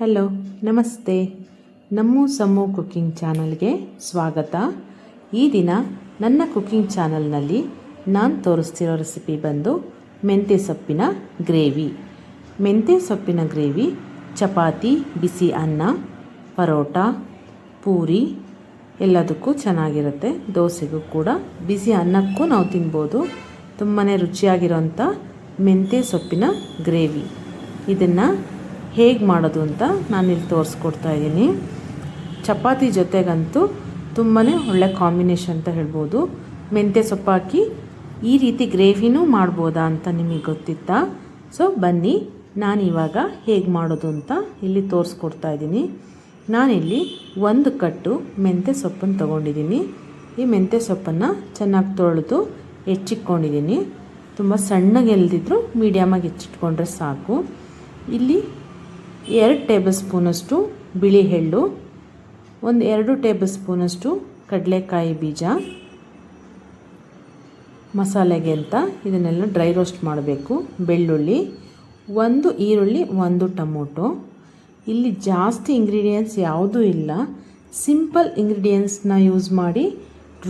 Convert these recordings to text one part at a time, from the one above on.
Hello ನಮಸ್ತೆ. ನಮ್ಮು sum cooking ಚಾನಲ್ಗೆ ಸ್ವಾಗತ. ಈ ದಿನ ನನ್ನ ಕುಕ್ಕಿಂಗ್ ಚಾನಲ್ನಲ್ಲಿ ನಾನು ತೋರಿಸ್ತಿರೋ ರೆಸಿಪಿ ಬಂದು ಮೆಂತ್ಯ ಸೊಪ್ಪಿನ ಗ್ರೇವಿ. ಮೆಂತ್ಯ ಸೊಪ್ಪಿನ ಗ್ರೇವಿ ಚಪಾತಿ, ಬಿಸಿ ಅನ್ನ, ಪರೋಟ, ಪೂರಿ ಎಲ್ಲದಕ್ಕೂ ಚೆನ್ನಾಗಿರುತ್ತೆ. ದೋಸೆಗೂ ಕೂಡ ಬಿಸಿ ಅನ್ನಕ್ಕೂ ನಾವು ತಿನ್ಬೋದು. ತುಂಬಾ ರುಚಿಯಾಗಿರೋಂಥ ಮೆಂತ್ಯ ಸೊಪ್ಪಿನ ಗ್ರೇವಿ. ಇದನ್ನು ಹೇಗೆ ಮಾಡೋದು ಅಂತ ನಾನಿಲ್ಲಿ ತೋರಿಸ್ಕೊಡ್ತಾ ಇದ್ದೀನಿ. ಚಪಾತಿ ಜೊತೆಗಂತೂ ತುಂಬಾ ಒಳ್ಳೆ ಕಾಂಬಿನೇಷನ್ ಅಂತ ಹೇಳ್ಬೋದು. ಮೆಂತ್ಯ ಸೊಪ್ಪು ಹಾಕಿ ಈ ರೀತಿ ಗ್ರೇವಿನೂ ಮಾಡ್ಬೋದಾ ಅಂತ ನಿಮಗೆ ಗೊತ್ತಿತ್ತಾ? ಸೊ, ಬನ್ನಿ ನಾನು ಇವಾಗ ಹೇಗೆ ಮಾಡೋದು ಅಂತ ಇಲ್ಲಿ ತೋರಿಸ್ಕೊಡ್ತಾ ಇದ್ದೀನಿ. ನಾನಿಲ್ಲಿ ಒಂದು ಕಟ್ಟು ಮೆಂತ್ಯ ಸೊಪ್ಪನ್ನು ತೊಗೊಂಡಿದ್ದೀನಿ. ಈ ಮೆಂತ್ಯ ಸೊಪ್ಪನ್ನು ಚೆನ್ನಾಗಿ ತೊಳೆದು ಹೆಚ್ಚಿಟ್ಕೊಂಡಿದ್ದೀನಿ. ತುಂಬ ಸಣ್ಣಗೆ ಎಲ್ದಿದ್ರು ಮೀಡಿಯಮಾಗಿ ಹೆಚ್ಚಿಟ್ಕೊಂಡ್ರೆ ಸಾಕು. ಇಲ್ಲಿ ಎರಡು ಟೇಬಲ್ ಸ್ಪೂನಷ್ಟು ಬಿಳಿ ಎಳ್ಳು, ಒಂದು ಎರಡು ಟೇಬಲ್ ಸ್ಪೂನಷ್ಟು ಕಡಲೆಕಾಯಿ ಬೀಜ, ಮಸಾಲೆಗೆ ಅಂತ ಇದನ್ನೆಲ್ಲ ಡ್ರೈ ರೋಸ್ಟ್ ಮಾಡಬೇಕು. ಬೆಳ್ಳುಳ್ಳಿ, ಒಂದು ಈರುಳ್ಳಿ, ಒಂದು ಟೊಮೊಟೊ. ಇಲ್ಲಿ ಜಾಸ್ತಿ ಇಂಗ್ರೀಡಿಯೆಂಟ್ಸ್ ಯಾವುದೂ ಇಲ್ಲ. ಸಿಂಪಲ್ ಇಂಗ್ರೀಡಿಯೆಂಟ್ಸ್ನ ಯೂಸ್ ಮಾಡಿ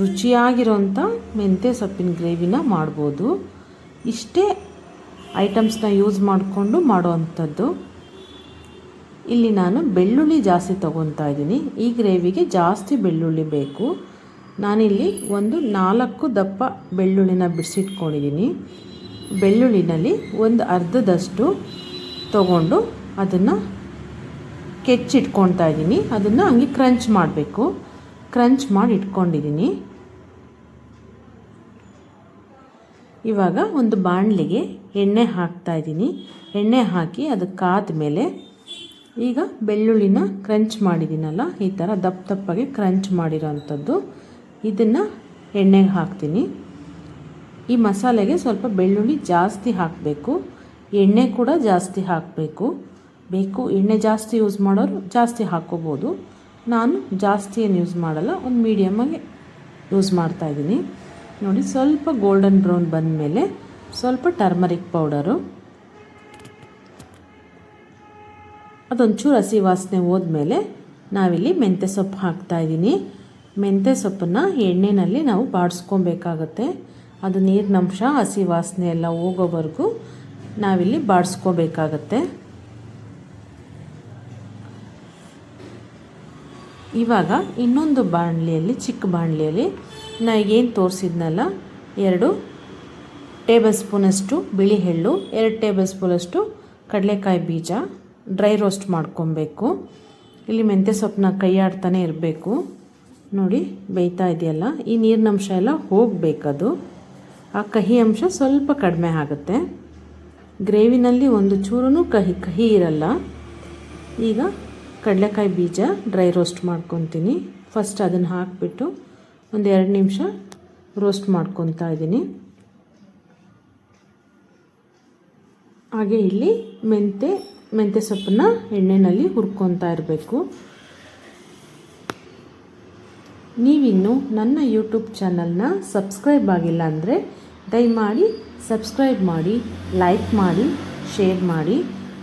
ರುಚಿಯಾಗಿರೋಂಥ ಮೆಂತ್ಯ ಸೊಪ್ಪಿನ ಗ್ರೇವಿನ ಮಾಡ್ಬೋದು. ಇಷ್ಟೇ ಐಟಮ್ಸ್ನ ಯೂಸ್ ಮಾಡಿಕೊಂಡು ಮಾಡೋವಂಥದ್ದು ಇಲ್ಲಿ ನಾನು ಬೆಳ್ಳುಳ್ಳಿ ಜಾಸ್ತಿ ತಗೊತಾ ಇದ್ದೀನಿ. ಈ ಗ್ರೇವಿಗೆ ಜಾಸ್ತಿ ಬೆಳ್ಳುಳ್ಳಿ ಬೇಕು. ನಾನಿಲ್ಲಿ ಒಂದು ನಾಲ್ಕು ದಪ್ಪ ಬೆಳ್ಳುಳ್ಳಿನ ಬಿಡಿಸಿಟ್ಕೊಂಡಿದ್ದೀನಿ. ಬೆಳ್ಳುಳ್ಳಿನಲ್ಲಿ ಒಂದು ಅರ್ಧದಷ್ಟು ತಗೊಂಡು ಅದನ್ನು ಕೆಚ್ಚಿಟ್ಕೊತಾ ಇದ್ದೀನಿ. ಅದನ್ನು ಹಂಗೆ ಕ್ರಂಚ್ ಮಾಡಬೇಕು. ಕ್ರಂಚ್ ಮಾಡಿ ಇಟ್ಕೊಂಡಿದ್ದೀನಿ. ಇವಾಗ ಒಂದು ಬಾಣಲಿಗೆ ಎಣ್ಣೆ ಹಾಕ್ತಾ ಇದ್ದೀನಿ. ಎಣ್ಣೆ ಹಾಕಿ ಅದು ಕಾದ ಮೇಲೆ ಈಗ ಬೆಳ್ಳುಳ್ಳಿನ ಕ್ರಂಚ್ ಮಾಡಿದ್ದೀನಲ್ಲ, ಈ ಥರ ದಪ್ಪ ದಪ್ಪಗೆ ಕ್ರಂಚ್ ಮಾಡಿರೋವಂಥದ್ದು ಇದನ್ನು ಎಣ್ಣೆಗೆ ಹಾಕ್ತೀನಿ. ಈ ಮಸಾಲೆಗೆ ಸ್ವಲ್ಪ ಬೆಳ್ಳುಳ್ಳಿ ಜಾಸ್ತಿ ಹಾಕಬೇಕು. ಎಣ್ಣೆ ಕೂಡ ಜಾಸ್ತಿ ಹಾಕಬೇಕು. ಬೇಕು, ಎಣ್ಣೆ ಜಾಸ್ತಿ ಯೂಸ್ ಮಾಡೋರು ಜಾಸ್ತಿ ಹಾಕ್ಕೋಬೋದು. ನಾನು ಜಾಸ್ತಿ ಏನು ಯೂಸ್ ಮಾಡಲ್ಲ, ಒಂದು ಮೀಡಿಯಮಾಗಿ ಯೂಸ್ ಮಾಡ್ತಾಯಿದ್ದೀನಿ ನೋಡಿ, ಸ್ವಲ್ಪ ಗೋಲ್ಡನ್ ಬ್ರೌನ್ ಬಂದಮೇಲೆ ಸ್ವಲ್ಪ ಟರ್ಮರಿಕ್ ಪೌಡರು ಅದೊಂಚೂರು ಹಸಿ ವಾಸನೆ ಹೋದ್ಮೇಲೆ ನಾವಿಲ್ಲಿ ಮೆಂತ್ಯ ಸೊಪ್ಪು ಹಾಕ್ತಾಯಿದ್ದೀನಿ ಮೆಂತ್ಯ ಸೊಪ್ಪನ್ನು ಎಣ್ಣೆಯಲ್ಲಿ ನಾವು ಬಾಡಿಸ್ಕೊಬೇಕಾಗತ್ತೆ. ಅದು ನೀರಿನಂಶ, ಹಸಿ ವಾಸನೆ ಎಲ್ಲ ಹೋಗೋವರೆಗೂ ನಾವಿಲ್ಲಿ ಬಾಡಿಸ್ಕೋಬೇಕಾಗತ್ತೆ. ಇವಾಗ ಇನ್ನೊಂದು ಬಾಣಲಿಯಲ್ಲಿ, ಚಿಕ್ಕ ಬಾಣಲಿಯಲ್ಲಿ ನಾ ಏನು ತೋರಿಸಿದ್ನಲ್ಲ, ಎರಡು ಟೇಬಲ್ ಸ್ಪೂನಷ್ಟು ಬಿಳಿ ಎಳ್ಳು, ಎರಡು ಟೇಬಲ್ ಸ್ಪೂನಷ್ಟು ಕಡಲೆಕಾಯಿ ಬೀಜ ಡ್ರೈ ರೋಸ್ಟ್ ಮಾಡ್ಕೊಬೇಕು. ಇಲ್ಲಿ ಮೆಂತ್ಯ ಸೊಪ್ಪನ್ನ ಕೈಯಾಡ್ತಾನೆ ಇರಬೇಕು. ನೋಡಿ, ಬೇಯ್ತಾ ಇದೆಯಲ್ಲ? ಈ ನೀರಿನಂಶ ಎಲ್ಲ ಹೋಗಬೇಕದು. ಆ ಕಹಿ ಅಂಶ ಸ್ವಲ್ಪ ಕಡಿಮೆ ಆಗುತ್ತೆ. ಗ್ರೇವಿನಲ್ಲಿ ಒಂದು ಚೂರೂ ಕಹಿ ಕಹಿ ಇರಲ್ಲ. ಈಗ ಕಡಲೆಕಾಯಿ ಬೀಜ ಡ್ರೈ ರೋಸ್ಟ್ ಮಾಡ್ಕೊತೀನಿ. ಫಸ್ಟ್ ಅದನ್ನು ಹಾಕಿಬಿಟ್ಟು ಒಂದು ಎರಡು ನಿಮಿಷ ರೋಸ್ಟ್ ಮಾಡ್ಕೊತಾ ಇದ್ದೀನಿ. ಹಾಗೆ ಇಲ್ಲಿ ಮೆಂತೆ ಮೆಂತ್ಯ ಸೊಪ್ಪನ್ನ ಎಣ್ಣೆಯಲ್ಲಿ ಹುರ್ಕೊತಾ ಇರಬೇಕು. ನೀವಿನ್ನು ನನ್ನ ಯೂಟ್ಯೂಬ್ ಚಾನಲ್ನ ಸಬ್ಸ್ಕ್ರೈಬ್ ಆಗಿಲ್ಲ ಅಂದರೆ ದಯಮಾಡಿ ಸಬ್ಸ್ಕ್ರೈಬ್ ಮಾಡಿ, ಲೈಕ್ ಮಾಡಿ, ಶೇರ್ ಮಾಡಿ.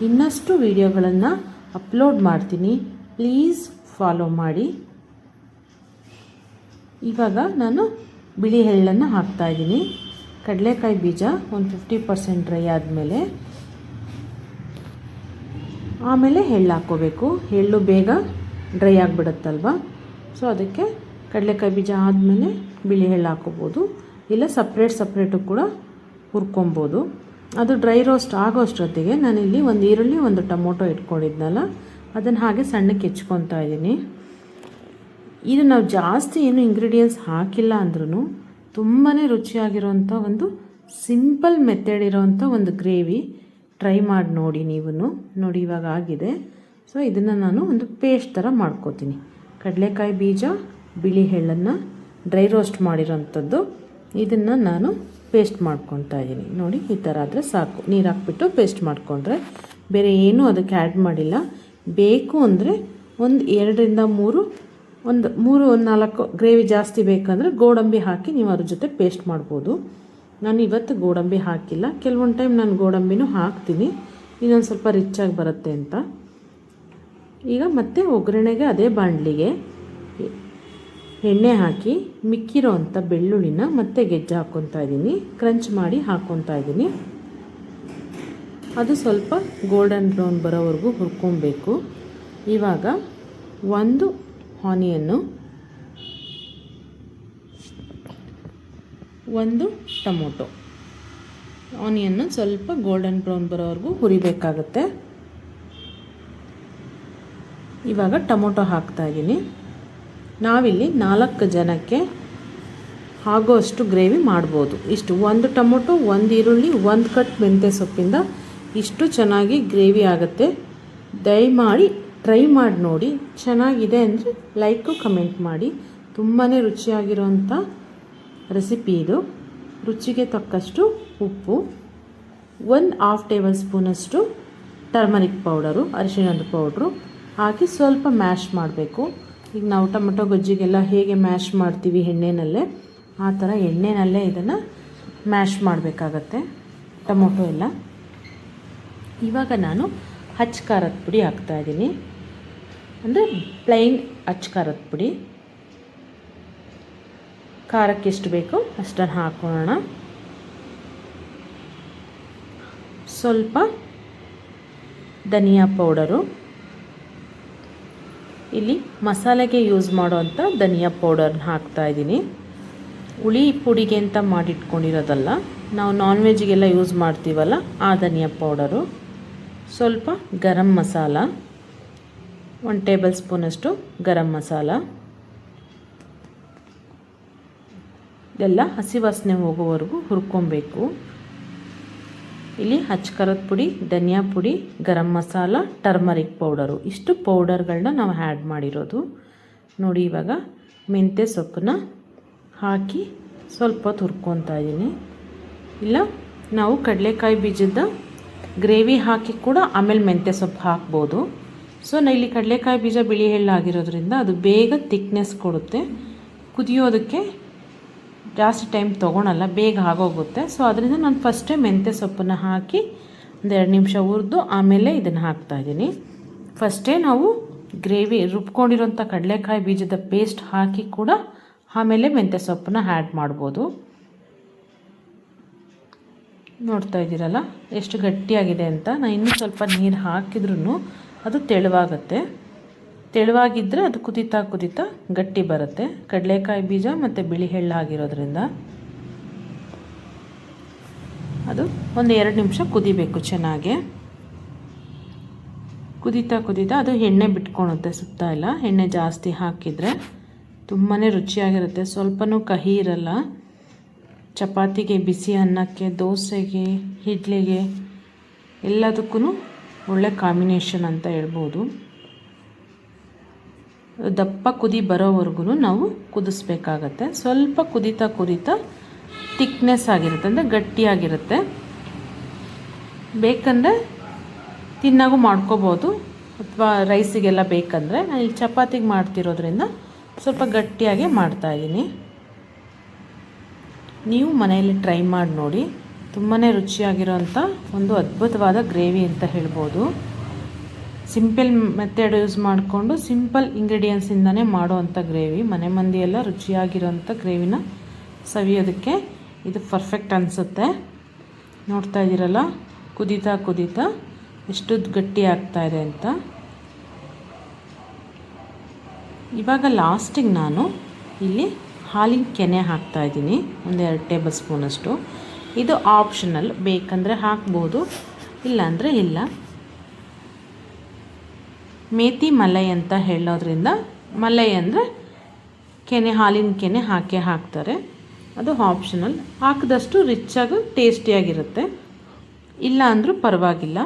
ಇನ್ನಷ್ಟು ವಿಡಿಯೋಗಳನ್ನು ಅಪ್ಲೋಡ್ ಮಾಡ್ತೀನಿ. ಪ್ಲೀಸ್ ಫಾಲೋ ಮಾಡಿ. ಇವಾಗ ನಾನು ಬಿಳಿ ಎಳ್ಳನ್ನು ಹಾಕ್ತಾಯಿದ್ದೀನಿ ಕಡಲೆಕಾಯಿ ಬೀಜ ಒಂದು ಫಿಫ್ಟಿ ಪರ್ಸೆಂಟ್ ಡ್ರೈ ಆದಮೇಲೆ ಆಮೇಲೆ ಎಳ್ಳು ಹಾಕ್ಕೋಬೇಕು. ಎಳ್ಳು ಬೇಗ ಡ್ರೈ ಆಗಿಬಿಡುತ್ತಲ್ವ? ಸೊ ಅದಕ್ಕೆ ಕಡಲೆಕಾಯಿ ಬೀಜ ಆದಮೇಲೆ ಬಿಳಿ ಎಳ್ಳು ಹಾಕ್ಕೋಬೋದು. ಇಲ್ಲ ಸಪ್ರೇಟ್ ಸಪ್ರೇಟು ಕೂಡ ಹುರ್ಕೊಬೋದು. ಅದು ಡ್ರೈ ರೋಸ್ಟ್ ಆಗೋ ಅಷ್ಟೊತ್ತಿಗೆ ನಾನಿಲ್ಲಿ ಒಂದು ಈರುಳ್ಳಿ, ಒಂದು ಟೊಮೊಟೊ ಇಟ್ಕೊಂಡಿದ್ನಲ್ಲ, ಅದನ್ನು ಹಾಗೆ ಸಣ್ಣಕ್ಕೆ ಹೆಚ್ಕೊತಾ ಇದ್ದೀನಿ. ಇದು ನಾವು ಜಾಸ್ತಿ ಏನು ಇಂಗ್ರೀಡಿಯೆಂಟ್ಸ್ ಹಾಕಿಲ್ಲ ಅಂದ್ರೂ ತುಂಬಾ ರುಚಿಯಾಗಿರೋಂಥ ಒಂದು ಸಿಂಪಲ್ ಮೆಥಡ್ ಇರೋವಂಥ ಒಂದು ಗ್ರೇವಿ ಟ್ರೈ ಮಾಡಿ ನೋಡಿ ನೀವು ನೋಡಿ ಇವಾಗ ಆಗಿದೆ. ಸೊ ಇದನ್ನು ನಾನು ಒಂದು ಪೇಸ್ಟ್ ಥರ ಮಾಡ್ಕೋತೀನಿ. ಕಡಲೆಕಾಯಿ ಬೀಜ, ಬಿಳಿ ಎಳ್ಳನ್ನು ಡ್ರೈ ರೋಸ್ಟ್ ಮಾಡಿರೋಂಥದ್ದು. ಇದನ್ನು ನಾನು ಪೇಸ್ಟ್ ಮಾಡ್ಕೊತಾ ಇದ್ದೀನಿ. ನೋಡಿ, ಈ ಥರ ಆದರೆ ಸಾಕು. ನೀರು ಹಾಕ್ಬಿಟ್ಟು ಪೇಸ್ಟ್ ಮಾಡಿಕೊಂಡ್ರೆ ಬೇರೆ ಏನೂ ಅದಕ್ಕೆ ಆ್ಯಡ್ ಮಾಡಿಲ್ಲ. ಬೇಕು ಅಂದರೆ ಒಂದು ಎರಡರಿಂದ ಮೂರು, ಒಂದು ಮೂರು, ಒಂದು ನಾಲ್ಕು ಗ್ರೇವಿ ಜಾಸ್ತಿ ಬೇಕಂದರೆ ಗೋಡಂಬಿ ಹಾಕಿ ನೀವು ಅದ್ರ ಜೊತೆ ಪೇಸ್ಟ್ ಮಾಡ್ಬೋದು. ನಾನು ಇವತ್ತು ಗೋಡಂಬಿ ಹಾಕಿಲ್ಲ. ಕೆಲವೊಂದು ಟೈಮ್ ನಾನು ಗೋಡಂಬಿನೂ ಹಾಕ್ತೀನಿ. ಇನ್ನೊಂದು ಸ್ವಲ್ಪ ರಿಚ್ಚಾಗಿ ಬರುತ್ತೆ ಅಂತ. ಈಗ ಮತ್ತೆ ಒಗ್ಗರಣೆಗೆ ಅದೇ ಬಾಣಲಿಗೆ ಎಣ್ಣೆ ಹಾಕಿ ಮಿಕ್ಕಿರೋ ಅಂಥ ಬೆಳ್ಳುಳ್ಳಿನ ಮತ್ತೆ ಗೆಜ್ಜೆ ಹಾಕ್ಕೊತಾ ಇದ್ದೀನಿ. ಕ್ರಂಚ್ ಮಾಡಿ ಹಾಕ್ಕೊತಾ ಇದ್ದೀನಿ. ಅದು ಸ್ವಲ್ಪ ಗೋಲ್ಡನ್ ಬ್ರೌನ್ ಬರೋವರೆಗೂ ಹುರ್ಕೊಬೇಕು. ಇವಾಗ ಒಂದು ಆನಿಯನ್ನು ಒಂದು ಟೊಮೊಟೊ. ಆನಿಯನ್ನು ಸ್ವಲ್ಪ ಗೋಲ್ಡನ್ ಬ್ರೌನ್ ಬರೋವರೆಗೂ ಹುರಿಬೇಕಾಗುತ್ತೆ. ಇವಾಗ ಟೊಮೊಟೊ ಹಾಕ್ತಾ ಇದ್ದೀನಿ. ನಾವಿಲ್ಲಿ ನಾಲ್ಕು ಜನಕ್ಕೆ ಆಗೋಷ್ಟು ಗ್ರೇವಿ ಮಾಡ್ಬೋದು. ಇಷ್ಟು ಒಂದು ಟೊಮೊಟೊ, ಒಂದು ಈರುಳ್ಳಿ, ಒಂದು ಕಟ್ ಮೆಂತ್ಯ ಸೊಪ್ಪಿಂದ ಇಷ್ಟು ಚೆನ್ನಾಗಿ ಗ್ರೇವಿ ಆಗುತ್ತೆ. ದಯಮಾಡಿ ಟ್ರೈ ಮಾಡಿ ನೋಡಿ. ಚೆನ್ನಾಗಿದೆ ಅಂದರೆ ಲೈಕು, ಕಮೆಂಟ್ ಮಾಡಿ. ತುಂಬಾ ರುಚಿಯಾಗಿರೋಂಥ ರೆಸಿಪಿ ಇದು. ರುಚಿಗೆ ತಕ್ಕಷ್ಟು ಉಪ್ಪು, ಒಂದು ಹಾಫ್ ಟೇಬಲ್ ಸ್ಪೂನಷ್ಟು ಟರ್ಮರಿಕ್ ಪೌಡರು ಅರಿಶಿಣದ ಪೌಡ್ರು ಹಾಕಿ ಸ್ವಲ್ಪ ಮ್ಯಾಶ್ ಮಾಡಬೇಕು. ಈಗ ನಾವು ಟೊಮೊಟೊ ಗೊಜ್ಜಿಗೆಲ್ಲ ಹೇಗೆ ಮ್ಯಾಶ್ ಮಾಡ್ತೀವಿ ಎಣ್ಣೆನಲ್ಲೇ, ಆ ಥರ ಎಣ್ಣೆನಲ್ಲೇ ಇದನ್ನು ಮ್ಯಾಶ್ ಮಾಡಬೇಕಾಗತ್ತೆ, ಟೊಮೊಟೊ ಎಲ್ಲ. ಇವಾಗ ನಾನು ಹಚ್ ಖಾರದ ಪುಡಿ ಹಾಕ್ತಾಯಿದ್ದೀನಿ ಅಂದರೆ ಪ್ಲೈನ್ ಹಚ್ಚ ಖಾರದ ಪುಡಿ. ಖಾರಕ್ಕೆ ಎಷ್ಟು ಬೇಕು ಅಷ್ಟನ್ನು ಹಾಕೋಣ ಸ್ವಲ್ಪ ಧನಿಯಾ ಪೌಡರು. ಇಲ್ಲಿ ಮಸಾಲೆಗೆ ಯೂಸ್ ಮಾಡುವಂಥ ಧನಿಯಾ ಪೌಡರ್ನ ಹಾಕ್ತಾಯಿದ್ದೀನಿ ಹುಳಿ ಪುಡಿಗೆ ಅಂತ ಮಾಡಿಟ್ಕೊಂಡಿರೋದಲ್ಲ, ನಾವು ನಾನ್ ವೆಜ್ಗೆಲ್ಲ ಯೂಸ್ ಮಾಡ್ತೀವಲ್ಲ ಆ ಧನಿಯಾ ಪೌಡರು. ಸ್ವಲ್ಪ ಗರಂ ಮಸಾಲ, ಒಂದು ಟೇಬಲ್ ಸ್ಪೂನಷ್ಟು ಗರಂ ಮಸಾಲ. ಎಲ್ಲ ಹಸಿ ವಾಸನೆ ಹೋಗೋವರೆಗೂ ಹುರ್ಕೊಬೇಕು. ಇಲ್ಲಿ ಹಚ್ಕರದ ಪುಡಿ, ಧನಿಯಾ ಪುಡಿ, ಗರಂ ಮಸಾಲ, ಟರ್ಮರಿಕ್ ಪೌಡರು. ಇಷ್ಟು ಪೌಡರ್ಗಳನ್ನ ನಾವು ಆ್ಯಡ್ ಮಾಡಿರೋದು. ನೋಡಿ ಇವಾಗ ಮೆಂತ್ಯ ಸೊಪ್ಪನ್ನ ಹಾಕಿ ಸ್ವಲ್ಪ ಹೊತ್ತು ಇದ್ದೀನಿ. ಇಲ್ಲ, ನಾವು ಕಡಲೆಕಾಯಿ ಬೀಜದ ಗ್ರೇವಿ ಹಾಕಿ ಕೂಡ ಆಮೇಲೆ ಮೆಂತ್ಯ ಸೊಪ್ಪು ಹಾಕ್ಬೋದು. ಸೊ, ನಾ ಇಲ್ಲಿ ಕಡಲೆಕಾಯಿ ಬೀಜ ಬಿಳಿ ಆಗಿರೋದ್ರಿಂದ ಅದು ಬೇಗ ತಿಕ್ನೆಸ್ ಕೊಡುತ್ತೆ. ಕುದಿಯೋದಕ್ಕೆ ಜಾಸ್ತಿ ಟೈಮ್ ತೊಗೊಳಲ್ಲ, ಬೇಗ ಆಗೋಗುತ್ತೆ. ಸೊ ಅದರಿಂದ ನಾನು ಫಸ್ಟೇ ಮೆಂತ್ಯ ಸೊಪ್ಪನ್ನು ಹಾಕಿ ಒಂದೆರಡು ನಿಮಿಷ ಹುರಿದು ಆಮೇಲೆ ಇದನ್ನು ಹಾಕ್ತಾಯಿದ್ದೀನಿ ಫಸ್ಟೇ ನಾವು ಗ್ರೇವಿ ರುಬ್ಕೊಂಡಿರೋಂಥ ಕಡಲೆಕಾಯಿ ಬೀಜದ ಪೇಸ್ಟ್ ಹಾಕಿ ಕೂಡ ಆಮೇಲೆ ಮೆಂತ್ಯ ಸೊಪ್ಪನ್ನ ಆ್ಯಡ್ ಮಾಡ್ಬೋದು. ನೋಡ್ತಾ ಇದ್ದೀರಲ್ಲ, ಎಷ್ಟು ಗಟ್ಟಿಯಾಗಿದೆ ಅಂತ. ನಾನು ಇನ್ನೂ ಸ್ವಲ್ಪ ನೀರು ಹಾಕಿದ್ರೂ ಅದು ತೆಳುವಾಗುತ್ತೆ. ತೆಳುವಾಗಿದ್ದರೆ ಅದು ಕುದೀತಾ ಕುದೀತಾ ಗಟ್ಟಿ ಬರುತ್ತೆ. ಕಡಲೆಕಾಯಿ ಬೀಜ ಮತ್ತು ಬಿಳಿ ಎಳ್ಳು ಆಗಿರೋದ್ರಿಂದ ಅದು ಒಂದು ಎರಡು ನಿಮಿಷ ಕುದಿಬೇಕು ಚೆನ್ನಾಗಿ. ಕುದೀತಾ ಕುದೀತಾ ಅದು ಎಣ್ಣೆ ಬಿಟ್ಕೊಳುತ್ತೆ ಸುತ್ತ ಎಲ್ಲ. ಎಣ್ಣೆ ಜಾಸ್ತಿ ಹಾಕಿದರೆ ತುಂಬಾ ರುಚಿಯಾಗಿರುತ್ತೆ. ಸ್ವಲ್ಪನೂ ಕಹಿ ಇರಲ್ಲ. ಚಪಾತಿಗೆ ಬಿಸಿ ಅನ್ನಕ್ಕೆ, ದೋಸೆಗೆ, ಇಡ್ಲಿಗೆ ಎಲ್ಲದಕ್ಕೂ ಒಳ್ಳೆ ಕಾಂಬಿನೇಷನ್ ಅಂತ ಹೇಳ್ಬೋದು. ದಪ್ಪ ಕುದಿ ಬರೋವರೆಗೂ ನಾವು ಕುದಿಸ್ಬೇಕಾಗತ್ತೆ. ಸ್ವಲ್ಪ ಕುದಿತಾ ಕುದೀತಾ ತಿಕ್ನೆಸ್ ಆಗಿರುತ್ತೆ, ಅಂದರೆ ಗಟ್ಟಿಯಾಗಿರುತ್ತೆ. ಬೇಕಂದರೆ ತಿನ್ನಾಗೂ ಮಾಡ್ಕೋಬೋದು. ಅಥವಾ ರೈಸಿಗೆಲ್ಲ ಬೇಕಂದರೆ ನಾನು ಇಲ್ಲಿ ಚಪಾತಿಗೆ ಮಾಡ್ತಿರೋದ್ರಿಂದ ಸ್ವಲ್ಪ ಗಟ್ಟಿಯಾಗಿ ಮಾಡ್ತಾಯಿದ್ದೀನಿ ನೀವು ಮನೆಯಲ್ಲಿ ಟ್ರೈ ಮಾಡಿ ನೋಡಿ. ತುಂಬಾ ರುಚಿಯಾಗಿರೋಂಥ ಒಂದು ಅದ್ಭುತವಾದ ಗ್ರೇವಿ ಅಂತ ಹೇಳ್ಬೋದು. ಸಿಂಪಲ್ ಮೆಥಡ್ ಯೂಸ್ ಮಾಡಿಕೊಂಡು ಸಿಂಪಲ್ ಇಂಗ್ರೀಡಿಯೆಂಟ್ಸಿಂದನೇ ಮಾಡುವಂಥ ಗ್ರೇವಿ. ಮನೆ ಮಂದಿಯೆಲ್ಲ ರುಚಿಯಾಗಿರೋಂಥ ಗ್ರೇವಿನ ಸವಿಯೋದಕ್ಕೆ ಇದು ಪರ್ಫೆಕ್ಟ್ ಅನಿಸುತ್ತೆ. ನೋಡ್ತಾ ಇದ್ದೀರಲ್ಲ? ಕುದೀತಾ ಕುದೀತಾ ಎಷ್ಟು ಗಟ್ಟಿ ಆಗ್ತಾ ಇದೆ ಅಂತ. ಇವಾಗ ಲಾಸ್ಟಿಗೆ ನಾನು ಇಲ್ಲಿ ಹಾಲಿನ ಕೆನೆ ಹಾಕ್ತಾಯಿದ್ದೀನಿ ಒಂದೆರಡು ಟೇಬಲ್ ಸ್ಪೂನಷ್ಟು. ಇದು ಆಪ್ಷನಲ್ ಬೇಕಂದರೆ ಹಾಕ್ಬೋದು, ಇಲ್ಲಾಂದರೆ ಇಲ್ಲ. ಮೇತಿ ಮಲೈ ಅಂತ ಹೇಳೋದ್ರಿಂದ ಮಲೈ ಅಂದರೆ ಕೆನೆ, ಹಾಲಿನ ಕೆನೆ ಹಾಕೇ ಹಾಕ್ತಾರೆ. ಅದು ಆಪ್ಷನಲ್ ಹಾಕಿದಷ್ಟು ರಿಚ್ಚಾಗಿ ಟೇಸ್ಟಿಯಾಗಿರುತ್ತೆ ಇಲ್ಲ ಅಂದರೂ ಪರವಾಗಿಲ್ಲ.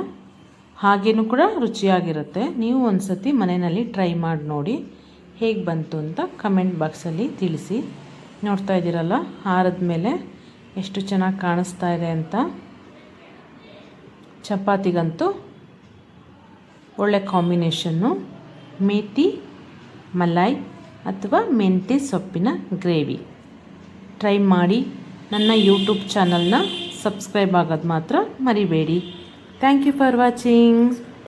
ಹಾಗೇನೂ ಕೂಡ ರುಚಿಯಾಗಿರುತ್ತೆ. ನೀವು ಒಂದು ಸತಿ ಮನೆಯಲ್ಲಿ ಟ್ರೈ ಮಾಡಿ ನೋಡಿ. ಹೇಗೆ ಬಂತು ಅಂತ ಕಮೆಂಟ್ ಬಾಕ್ಸಲ್ಲಿ ತಿಳಿಸಿ. ನೋಡ್ತಾ ಇದ್ದೀರಲ್ಲ, ಹಾರದ ಮೇಲೆ ಎಷ್ಟು ಚೆನ್ನಾಗಿ ಕಾಣಿಸ್ತಾ ಇದೆ ಅಂತ. ಚಪಾತಿಗಂತೂ ಒಳ್ಳೆ ಕಾಂಬಿನೇಷನ್ನು ಮೇತಿ, ಮಲಾಯ್ ಅಥವಾ ಮೆಂತೆ ಸೊಪ್ಪಿನ ಗ್ರೇವಿ. ಟ್ರೈ ಮಾಡಿ. ನನ್ನ ಯೂಟ್ಯೂಬ್ ಚಾನಲ್ನ ಸಬ್ಸ್ಕ್ರೈಬ್ ಆಗೋದು ಮಾತ್ರ ಮರಿಬೇಡಿ. Thank you for watching.